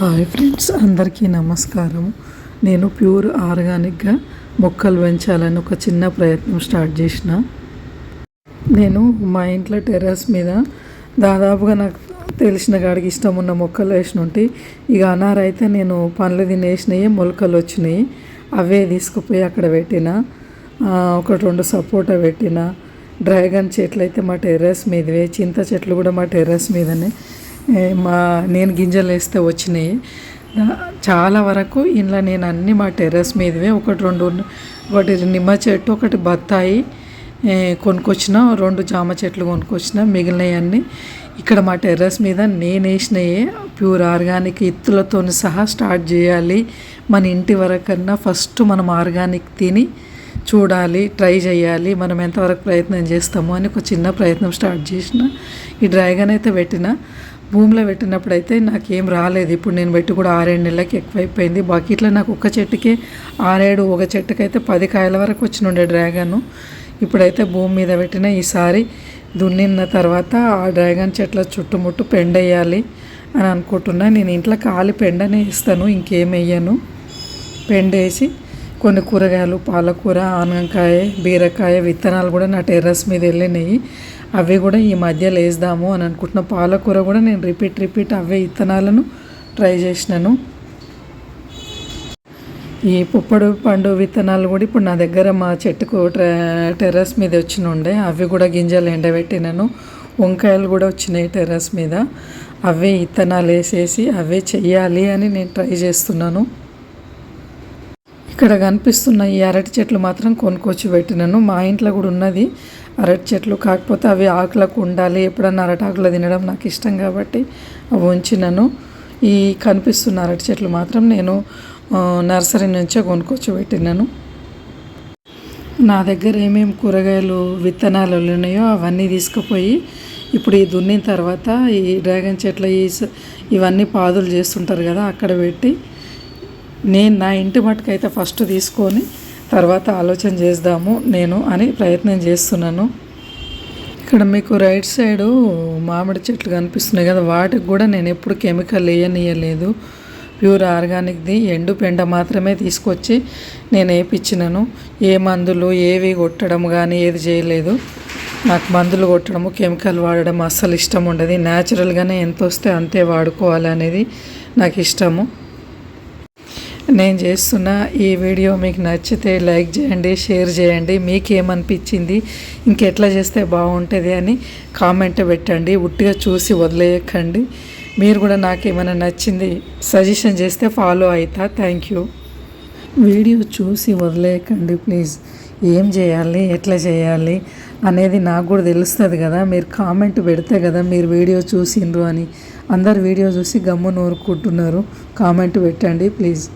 Hi friends అందరికీ నమస్కారం. నేను ప్యూర్ ఆర్గానిక్గా మొక్కలు పెంచాలని ఒక చిన్న ప్రయత్నం స్టార్ట్ చేసిన. నేను మా ఇంట్లో టెర్రస్ మీద దాదాపుగా నాకు తెలిసిన కాడికి ఇష్టం ఉన్న మొక్కలు వేసిన ఉంటాయి ఇక అనారు అయితే నేను పండ్లు తినేసినాయి మొలకలు వచ్చినాయి అవే తీసుకుపోయి అక్కడ పెట్టిన. ఒక ఒకటి రెండు సపోటా పెట్టిన. డ్రాగన్ చెట్లు అయితే మా టెర్రస్ మీదవే చింత చెట్లు కూడా మా టెర్రస్ మీదనే. మా నేను గింజలు వేస్తే వచ్చినాయి. చాలా వరకు ఇంట్లో నేను అన్ని మా టెర్రస్ మీదవే ఒకటి రెండు ఒకటి నిమ్మ చెట్టు ఒకటి బత్తాయి ఏ, కొనుక్కొచ్చిన రెండు జామ చెట్లు కొనుక్కొచ్చిన మిగిలినవన్నీ ఇక్కడ మా టెర్రస్ మీద నేను వేసినయే. ప్యూర్ ఆర్గానిక్ ఇత్తులతో సహా స్టార్ట్ చేయాలి. మన ఇంటి వరకన్నా ఫస్ట్ మనం ఆర్గానిక్ తిని చూడాలి ట్రై చేయాలి. మనం ఎంతవరకు ప్రయత్నం చేస్తాము అని ఒక చిన్న ప్రయత్నం స్టార్ట్ చేసిన. ఈ డ్రాగన్ అయితే పెట్టిన. భూమిలో పెట్టినప్పుడు అయితే నాకేం రాలేదు. ఇప్పుడు నేను పెట్టి కూడా ఆరేడు నెలలకి ఎక్కువైపోయింది. బకెట్లో నాకు ఒక చెట్టుకే ఆరేడు ఒక చెట్టుకైతే పది కాయల వరకు వచ్చినుండే డ్రాగన్. ఇప్పుడైతే భూమి మీద పెట్టిన ఈసారి దున్నిన తర్వాత ఆ డ్రాగన్ చెట్ల చుట్టుముట్టు పెండేయాలి అని అనుకుంటున్నా. నేను ఇంట్లో కాలి పెండనే ఇస్తాను ఇంకేం వేయను. పెండేసి కొన్ని కూరగాయలు పాలకూర ఆనగకాయ బీరకాయ విత్తనాలు కూడా నా టెర్రస్ మీద వెళ్ళినాయి అవి కూడా ఈ మధ్యలో వేద్దాము అని అనుకుంటున్న పాలకూర కూడా నేను రిపీట్ రిపీట్ అవే విత్తనాలను ట్రై చేసినాను. ఈ పుప్పడు పండు విత్తనాలు కూడా ఇప్పుడు నా దగ్గర మా చెట్టుకు టెర్రస్ మీద వచ్చి ఉండే అవి కూడా గింజలు ఎండబెట్టినాను. వంకాయలు కూడా వచ్చినాయి టెర్రస్ మీద. అవే విత్తనాలు వేసేసి అవే చెయ్యాలి అని నేను ట్రై చేస్తున్నాను. ఇక్కడ కనిపిస్తున్న ఈ అరటి చెట్లు మాత్రం కొనుక్కొచ్చి పెట్టినాను. మా ఇంట్లో కూడా ఉన్నది అరటి చెట్లు. కాకపోతే అవి ఆకులకు ఉండాలి. ఎప్పుడన్నా అరటాకులు తినడం నాకు ఇష్టం కాబట్టి అవి ఉంచినాను. ఈ కనిపిస్తున్న అరటి చెట్లు మాత్రం నేను నర్సరీ నుంచే కొనుక్కొచ్చి పెట్టినాను. నా దగ్గర ఏమేమి కూరగాయలు విత్తనాలు ఉన్నాయో అవన్నీ తీసుకుపోయి ఇప్పుడు ఈ దున్నిన తర్వాత ఈ డ్రాగన్ చెట్ల ఈ స- ఇవన్నీ పాదులు చేస్తుంటారు కదా అక్కడ పెట్టి నేను నా ఇంటి మట్టుకైతే ఫస్ట్ తీసుకొని తర్వాత ఆలోచన చేద్దాము నేను అని ప్రయత్నం చేస్తున్నాను. ఇక్కడ మీకు రైట్ సైడు మామిడి చెట్లు కనిపిస్తున్నాయి కదా వాటికి కూడా నేను ఎప్పుడు కెమికల్ వేయనీయలేదు. ప్యూర్ ఆర్గానిక్ది ఎండు పెండ మాత్రమే తీసుకొచ్చి నేను వేయించినాను ఏ మందులు ఏవి కొట్టడం కానీ ఏది చేయలేదు. నాకు మందులు కొట్టడము కెమికల్ వాడడం అస్సలు ఇష్టం ఉండదు. న్యాచురల్గానే ఎంత వస్తే అంతే వాడుకోవాలి అనేది నాకు ఇష్టము. నేను చేస్తున్న ఈ వీడియో మీకు నచ్చితే లైక్ చేయండి షేర్ చేయండి. మీకేమనిపించింది? ఇంకెట్లా చేస్తే బాగుంటుంది అని కామెంట్ పెట్టండి. ఉట్టిగా చూసి వదిలేయకండి. మీరు కూడా నాకు ఏమైనా నచ్చింది సజెషన్ చేస్తే ఫాలో అవుతా థ్యాంక్ యూ. వీడియో చూసి వదిలేయకండి ప్లీజ్. ఏం చేయాలి? ఎట్లా చేయాలి? అనేది నాకు కూడా తెలుస్తుంది కదా. మీరు కామెంట్ పెడితే కదా మీరు వీడియో చూసిండ్రు అని. అందరు వీడియో చూసి గమ్మున ఊరుకుంటున్నారు కామెంట్ పెట్టండి ప్లీజ్.